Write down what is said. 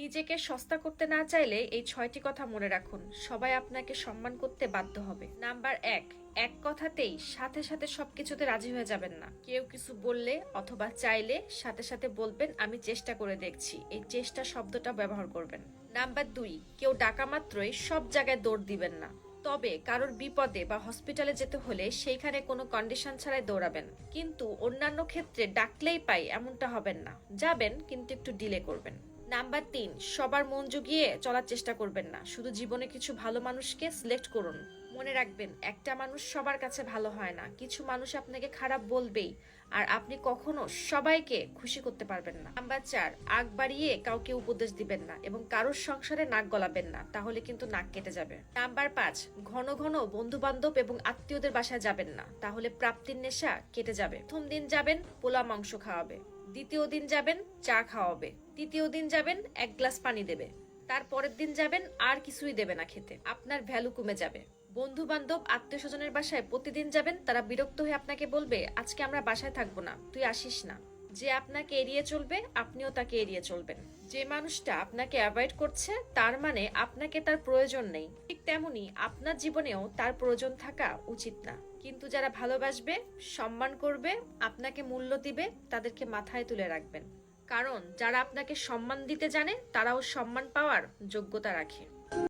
নিজেকে সস্তা করতে না চাইলে এই ছয়টি কথা মনে রাখুন। সবাই আপনাকে সম্মান করতে বাধ্য হবে। নাম্বার এক এক কথাতেই সাথে সাথে সবকিছুতে রাজি হয়ে যাবেন না। কেউ কিছু বললে অথবা চাইলে সাথে সাথে বলবেন, আমি চেষ্টা করে দেখছি। এই চেষ্টা শব্দটা ব্যবহার করবেন। নাম্বার দুই, কেউ ডাকা মাত্রই সব জায়গায় দৌড় দিবেন না। তবে কারোর বিপদে বা হসপিটালে যেতে হলে সেইখানে কোনো কন্ডিশন ছাড়াই দৌড়াবেন। কিন্তু অন্যান্য ক্ষেত্রে ডাকলেই পাই, এমনটা হবেন না। যাবেন, কিন্তু একটু ডিলে করবেন। নাম্বার তিন, সবার মন জুগিয়ে চলার চেষ্টা করবেন না। শুধু জীবনে কিছু ভালো মানুষকে সিলেক্ট করুন। মনে রাখবেন, একটা মানুষ সবার কাছে ভালো হয় না। কিছু মানুষ আপনাকে খারাপ বলবেই, আর আপনি কখনো সবাইকে খুশি করতে পারবেন না। নাম্বার চার, আগ বাড়িয়ে কাউকে উপদেশ দিবেন না এবং কারোর সংসারে নাক গলাবেন না, তাহলে কিন্তু নাক কেটে যাবে। নাম্বার পাঁচ, ঘন ঘন বন্ধু বান্ধব এবং আত্মীয়দের বাসায় যাবেন না, তাহলে প্রাপ্তির নেশা কেটে যাবে। প্রথম দিন যাবেন, পোলা মাংস খাওয়াবে। দ্বিতীয় দিন যাবেন, চা খাওয়াবে। তৃতীয় দিন যাবেন, এক গ্লাস পানি দেবে। তার পরের দিন যাবেন, আর কিছুই দেবে না খেতে। আপনার ভ্যালু কমে যাবে। বন্ধু বান্ধব আত্মীয় স্বজনের বাসায় প্রতিদিন যাবেন, তারা বিরক্ত হয়ে আপনাকে বলবে, আজকে আমরা বাসায় থাকব না, তুই আসিস না। যে আপনাকে এড়িয়ে চলবে, আপনিও তাকে এড়িয়ে চলবেন। যে মানুষটা আপনাকে অ্যাভয়েড করছে, তার মানে আপনাকে তার প্রয়োজন নেই। ঠিক তেমনি আপনার জীবনেও তার প্রয়োজন থাকা উচিত না। কিন্তু যারা ভালোবাসবে, সম্মান করবে, আপনাকে মূল্য দিবে, তাদেরকে মাথায় তুলে রাখবেন। কারণ যারা আপনাকে সম্মান দিতে জানে তারাও সম্মান পাওয়ার যোগ্যতা রাখে।